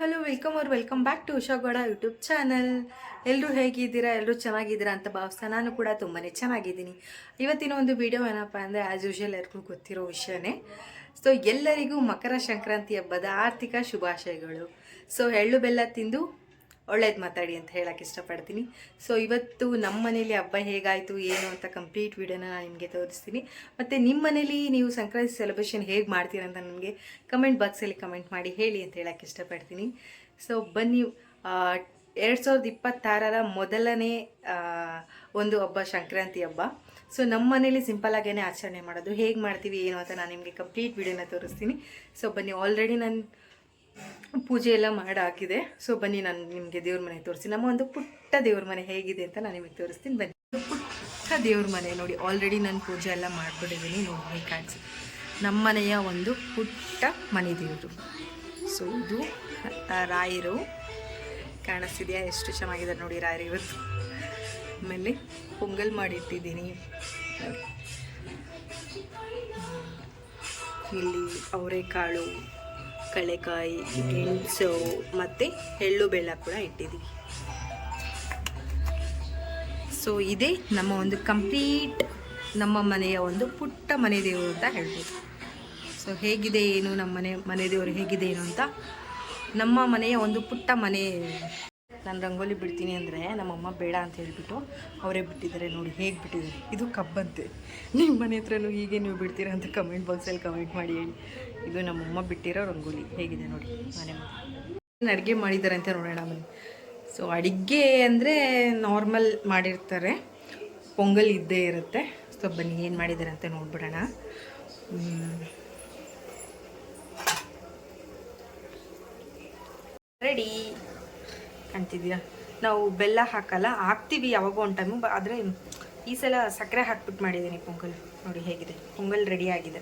Hello welcome ಅವ್ರು welcome back to Usha Gowda YouTube channel ಎಲ್ಲರೂ ಹೇಗಿದ್ದೀರಾ? ಎಲ್ಲರೂ ಚೆನ್ನಾಗಿದ್ದೀರಾ ಅಂತ ಭಾವಿಸ್ತಾ ನಾನು ಕೂಡ ತುಂಬಾ ಚೆನ್ನಾಗಿದ್ದೀನಿ. ಇವತ್ತಿನ ಒಂದು ವಿಡಿಯೋ ಏನಪ್ಪ ಅಂದರೆ ಆ್ಯಸ್ ಯೂಶುವಲ್ ಎಲ್ಲರಿಗೂ ಗೊತ್ತಿರೋ ವಿಷಯನೇ. ಸೊ ಎಲ್ಲರಿಗೂ ಮಕರ ಸಂಕ್ರಾಂತಿ ಹಬ್ಬದ ಆರ್ಥಿಕ ಶುಭಾಶಯಗಳು. ಸೊ ಎಳ್ಳು ಬೆಲ್ಲ ತಿಂದು ಒಳ್ಳೇದು ಮಾತಾಡಿ ಅಂತ ಹೇಳಕ್ಕೆ ಇಷ್ಟಪಡ್ತೀನಿ. ಸೊ ಇವತ್ತು ನಮ್ಮ ಮನೇಲಿ ಹಬ್ಬ ಹೇಗಾಯಿತು, ಏನು ಅಂತ ಕಂಪ್ಲೀಟ್ ವಿಡಿಯೋನ ನಾನು ನಿಮಗೆ ತೋರಿಸ್ತೀನಿ. ಮತ್ತು ನಿಮ್ಮ ಮನೇಲಿ ನೀವು ಸಂಕ್ರಾಂತಿ ಸೆಲೆಬ್ರೇಷನ್ ಹೇಗೆ ಮಾಡ್ತೀರಂತ ನನಗೆ ಕಮೆಂಟ್ ಬಾಕ್ಸಲ್ಲಿ ಕಮೆಂಟ್ ಮಾಡಿ ಹೇಳಿ ಅಂತ ಹೇಳಕ್ಕೆ ಇಷ್ಟಪಡ್ತೀನಿ. ಸೊ ಬನ್ನಿ ಎರಡು ಸಾವಿರದ ಇಪ್ಪತ್ತಾರರ ಮೊದಲನೇ ಒಂದು ಹಬ್ಬ, ಸಂಕ್ರಾಂತಿ ಹಬ್ಬ. ಸೊ ನಮ್ಮ ಮನೇಲಿ ಸಿಂಪಲಾಗೇ ಆಚರಣೆ ಮಾಡೋದು. ಹೇಗೆ ಮಾಡ್ತೀವಿ, ಏನು ಅಂತ ನಾನು ನಿಮಗೆ ಕಂಪ್ಲೀಟ್ ವಿಡಿಯೋನ ತೋರಿಸ್ತೀನಿ. ಸೊ ಬನ್ನಿ ಆಲ್ರೆಡಿ ನಾನು ಪೂಜೆ ಎಲ್ಲ ಮಾಡಿ ಹಾಕಿದೆ ಸೊ ಬನ್ನಿ ನಾನು ನಿಮಗೆ ದೇವ್ರ ಮನೆ ತೋರಿಸಿ ನಮ್ಮ ಒಂದು ಪುಟ್ಟ ದೇವ್ರ ಮನೆ ಹೇಗಿದೆ ಅಂತ ನಾನು ನಿಮಗೆ ತೋರಿಸ್ತೀನಿ. ಬನ್ನಿ. ಪುಟ್ಟ ದೇವ್ರ ಮನೆ ನೋಡಿ ಆಲ್ರೆಡಿ ನಾನು ಪೂಜೆ ಎಲ್ಲ ಮಾಡಿಕೊಂಡಿದ್ದೀನಿ. ನೋಡಿ ಹೇಗೆ ನಮ್ಮ ಮನೆಯ ಒಂದು ಪುಟ್ಟ ಮನೆ ದೇವರು ಸೊ ಇದು ರಾಯರು. ಕಾಣಿಸ್ತಿದೆಯಾ? ಎಷ್ಟು ಚೆನ್ನಾಗಿದೆ ನೋಡಿ ರಾಯರು ಇವತ್ತು. ಆಮೇಲೆ ಪೊಂಗಲ್ ಮಾಡಿಟ್ಟಿದ್ದೀನಿ. ಇಲ್ಲಿ ಅವರೆಕಾಳು. ಕಳೆಕಾಯಿ ಗೆಣಸು ಮತ್ತು ಎಳ್ಳು ಬೆಲ್ಲ ಕೂಡ ಇಟ್ಟಿದ್ದೀವಿ. ಸೊ ಇದೇ ನಮ್ಮ ಒಂದು ಕಂಪ್ಲೀಟ್ ನಮ್ಮ ಮನೆಯ ಒಂದು ಪುಟ್ಟ ಮನೆ ದೇವರು ಅಂತ ಹೇಳ್ಬೋದು. ಸೊ ಹೇಗಿದೆ ಏನು ನಮ್ಮ ಮನೆ ಮನೆ ದೇವರು ಹೇಗಿದೆ ಏನು ಅಂತ ನಮ್ಮ ಮನೆಯ ಒಂದು ಪುಟ್ಟ ಮನೆ ನಾನು ರಂಗೋಲಿ ಬಿಡ್ತೀನಿ ಅಂದರೆ ನಮ್ಮಮ್ಮ ಬೇಡ ಅಂತ ಹೇಳಿಬಿಟ್ಟು ಅವರೇ ಬಿಟ್ಟಿದ್ದಾರೆ ನೋಡಿ, ಹೇಗೆ ಬಿಟ್ಟಿದ್ದಾರೆ? ಇದು ಕಬ್ಬಂತೆ. ನಿಮ್ಮ ಮನೆ ಹತ್ರನೂ ಹೀಗೆ ನೀವು ಬಿಡ್ತೀರಾ ಅಂತ ಕಮೆಂಟ್ ಬಾಕ್ಸಲ್ಲಿ ಕಮೆಂಟ್ ಮಾಡಿ ಹೇಳಿ. ಇದು ನಮ್ಮಮ್ಮ ಬಿಟ್ಟಿರೋ ರಂಗೋಲಿ, ಹೇಗಿದೆ ನೋಡಿ? ಮನೆ ಮನೆ. ಅಡುಗೆ ಮಾಡಿದ್ದಾರೆ ಅಂತ ನೋಡೋಣ ಬನ್ನಿ. ಸೊ ಅಡುಗೆ ಅಂದರೆ ನಾರ್ಮಲ್ ಮಾಡಿರ್ತಾರೆ. ಪೊಂಗಲ್ ಇದ್ದೇ ಇರುತ್ತೆ. ಸೊ ಬನ್ನಿ, ಏನು ಮಾಡಿದ್ದಾರೆ ಅಂತ ನೋಡ್ಬಿಡೋಣ. ರೆಡಿ. ಕಾಣ್ತಿದ್ಯಾ ನಾವು ಬೆಲ್ಲ ಹಾಕಲ್ಲ, ಹಾಕ್ತೀವಿ ಯಾವಾಗೋ ಒಂದು ಟೈಮು ಆದರೆ ಈ ಸಲ ಸಕ್ಕರೆ ಹಾಕ್ಬಿಟ್ಟು ಮಾಡಿದ್ದೀನಿ ಪೊಂಗಲ್. ನೋಡಿ ಹೇಗಿದೆ. ಪೊಂಗಲ್ ರೆಡಿ ಆಗಿದೆ.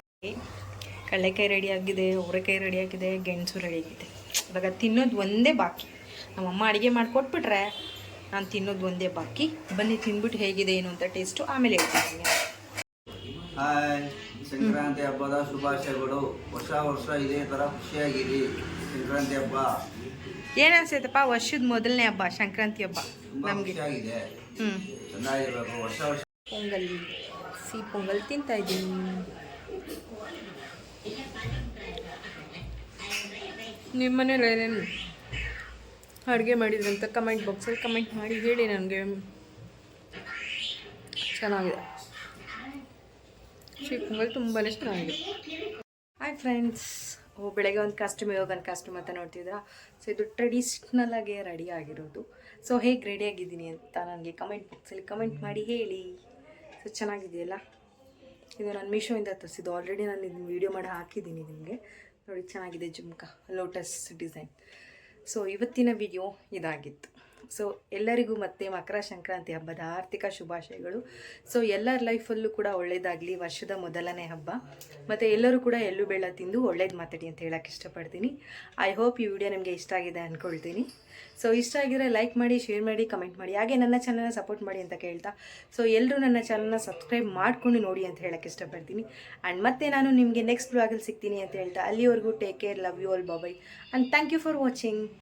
ಕಡಲೆಕಾಯಿ ರೆಡಿ ಆಗಿದೆ, ಅವರೆಕಾಯಿ ರೆಡಿ ಆಗಿದೆ, ಗೆಣಸು ರೆಡಿ ಆಗಿದೆ. ಇವಾಗ ತಿನ್ನೋದು ಒಂದೇ ಬಾಕಿ. ನಮ್ಮಮ್ಮ ಅಡುಗೆ ಮಾಡಿಕೊಟ್ಬಿಟ್ರೆ ನಾನು ತಿನ್ನೋದು ಒಂದೇ ಬಾಕಿ. ಬನ್ನಿ ತಿಂದ್ಬಿಟ್ಟು ಹೇಗಿದೆ ಏನು ಅಂತ ಟೇಸ್ಟು ಆಮೇಲೆ ಹೇಳ್ತೀನಿ. ಸಂಕ್ರಾಂತಿ ಹಬ್ಬದ ಶುಭಾಶಯಗಳು. ವರ್ಷ ವರ್ಷ ಇದೇ ಥರ ಖುಷಿಯಾಗಿರಿ. ಸಂಕ್ರಾಂತಿ ಹಬ್ಬ. ಏನನ್ಸೈತಪ್ಪ? ವರ್ಷದ ಮೊದಲನೇ ಹಬ್ಬ ಸಂಕ್ರಾಂತಿ ಹಬ್ಬ ನಮಗೆ. ಪೊಂಗಲ್ ಸಿಹಿ ಪೊಂಗಲ್ ತಿಂತಾ ಇದ್ದೀನಿ. ನಿಮ್ಮ ಮನೇಲಿ ಏನೇನು ಅಡುಗೆ ಮಾಡಿದ್ರಿ ಅಂತ ಕಮೆಂಟ್ ಬಾಕ್ಸಲ್ಲಿ ಕಮೆಂಟ್ ಮಾಡಿ ಹೇಳಿ ನನಗೆ. ಚೆನ್ನಾಗಿದೆ. ಸಿಹಿ ಪೊಂಗಲ್ ತುಂಬಾ ಚೆನ್ನಾಗಿದೆ. Hi friends. ಬೆಳಗ್ಗೆ ಒಂದು ಕಾಸ್ಟ್ಯೂಮ್ ಇವಾಗ ಒಂದು ಕಾಸ್ಟ್ಯೂಮ್ ಅಂತ ನೋಡ್ತಿದ್ದೀರಾ? ಸೊ ಇದು ಟ್ರೆಡಿಷ್ನಲ್ ಆಗಿ ರೆಡಿ ಆಗಿರೋದು. ಸೊ ಹೇಗೆ ರೆಡಿ ಆಗಿದ್ದೀನಿ ಅಂತ ನನಗೆ ಕಮೆಂಟ್ ಬಾಕ್ಸಲ್ಲಿ ಕಮೆಂಟ್ ಮಾಡಿ ಹೇಳಿ. ಸೊ ಚೆನ್ನಾಗಿದೆಯಲ್ಲ? ಇದು ನಾನು ಮೀಶೋಯಿಂದ ತರಿಸಿದ್ದು. ಆಲ್ರೆಡಿ ನಾನು ಇದನ್ನ ವೀಡಿಯೋ ಮಾಡಿ ಹಾಕಿದ್ದೀನಿ ನಿಮಗೆ. ನೋಡಿ, ಚೆನ್ನಾಗಿದೆ ಜುಮ್ಕ ಲೋಟಸ್ ಡಿಸೈನ್ ಸೊ ಇವತ್ತಿನ ವಿಡಿಯೋ ಇದಾಗಿತ್ತು. ಸೊ ಎಲ್ಲರಿಗೂ ಮತ್ತೆ ಮಕರ ಸಂಕ್ರಾಂತಿ ಹಬ್ಬದ ಆರ್ಥಿಕ ಶುಭಾಶಯಗಳು. ಸೊ ಎಲ್ಲರ ಲೈಫಲ್ಲೂ ಕೂಡ ಒಳ್ಳೇದಾಗಲಿ, ವರ್ಷದ ಮೊದಲನೇ ಹಬ್ಬ. ಮತ್ತು ಎಲ್ಲರೂ ಕೂಡ ಎಳ್ಳು ಬೆಳ್ಳ ತಿಂದು ಒಳ್ಳೇದು ಮಾತಾಡಿ ಅಂತ ಹೇಳೋಕ್ಕೆ ಇಷ್ಟಪಡ್ತೀನಿ. ಐ ಹೋಪ್ ಈ ವಿಡಿಯೋ ನಿಮಗೆ ಇಷ್ಟ ಆಗಿದೆ ಅಂದ್ಕೊಳ್ತೀನಿ ಸೊ ಇಷ್ಟ ಆಗಿದ್ರೆ ಲೈಕ್ ಮಾಡಿ ಶೇರ್ ಮಾಡಿ ಕಮೆಂಟ್ ಮಾಡಿ. ಹಾಗೆ ನನ್ನ ಚಾನಲ್ನ ಸಪೋರ್ಟ್ ಮಾಡಿ ಅಂತ ಕೇಳ್ತಾ. ಸೊ ಎಲ್ಲರೂ ನನ್ನ ಚಾನಲ್ನ ಸಬ್ಸ್ಕ್ರೈಬ್ ಮಾಡಿಕೊಂಡು ನೋಡಿ ಅಂತ ಹೇಳೋಕ್ಕೆ ಇಷ್ಟಪಡ್ತೀನಿ. ಆ್ಯಂಡ್ ಮತ್ತೆ ನಾನು ನಿಮಗೆ ನೆಕ್ಸ್ಟ್ ಬ್ಲಾಗಲ್ಲಿ ಸಿಗ್ತೀನಿ ಅಂತ ಹೇಳ್ತಾ. ಅಲ್ಲಿವರೆಗೂ take care love you all bye bye and thank you for watching